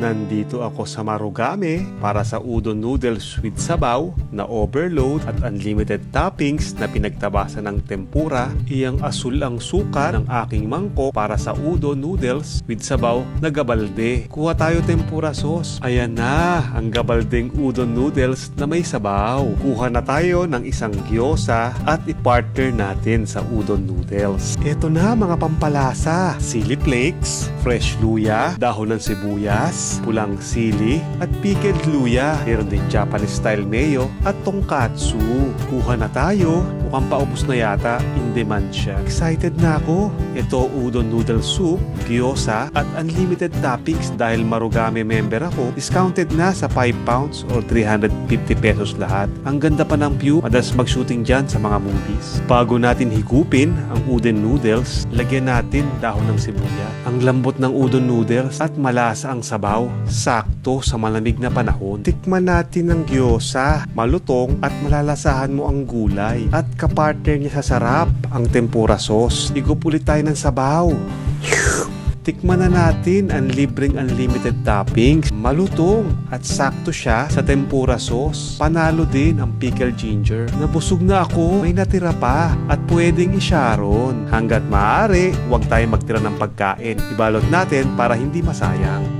Nandito ako sa Marugame para sa udon noodles with sabaw na overload at unlimited toppings na pinagtabasan ng tempura. Iyang asul ang suka ng aking mangkok para sa udon noodles with sabaw na gabalde. Kuha tayo tempura sauce. Ayan na, ang gabaldeng udon noodles na may sabaw. Kuha na tayo ng isang gyoza at i-partner natin sa udon noodles. Ito na mga pampalasa. Sili flakes, fresh luya, dahon ng sibuyas, pulang sili, at pickled luya. Meron din Japanese style mayo at tongkatsu. Kuha na tayo. Mukhang paubos na yata. In demand siya. Excited na ako. Ito udon noodle soup, gyoza, at unlimited toppings dahil Marugame member ako. Discounted na sa 5 pounds or 350 pesos lahat. Ang ganda pa ng view. Madalas mag-shooting dyan sa mga movies. Bago natin higupin ang udon noodles, lagyan natin dahon ng sibuyas. Ang lambot ng udon noodles at malasa ang sabaw. Sakto sa malamig na panahon. Tikman natin ang gyoza. Malutong at malalasahan mo ang gulay. At kapartner niya sa sarap, ang tempura sauce. Igup ulit tayo ng sabaw. Tikman na natin ang libreng unlimited toppings. Malutong at sakto siya sa tempura sauce. Panalo din ang pickled ginger. Nabusog na ako, may natira pa at pwedeng isyaron. Hanggat maaari, huwag tayo magtira ng pagkain. Ibalot natin para hindi masayang.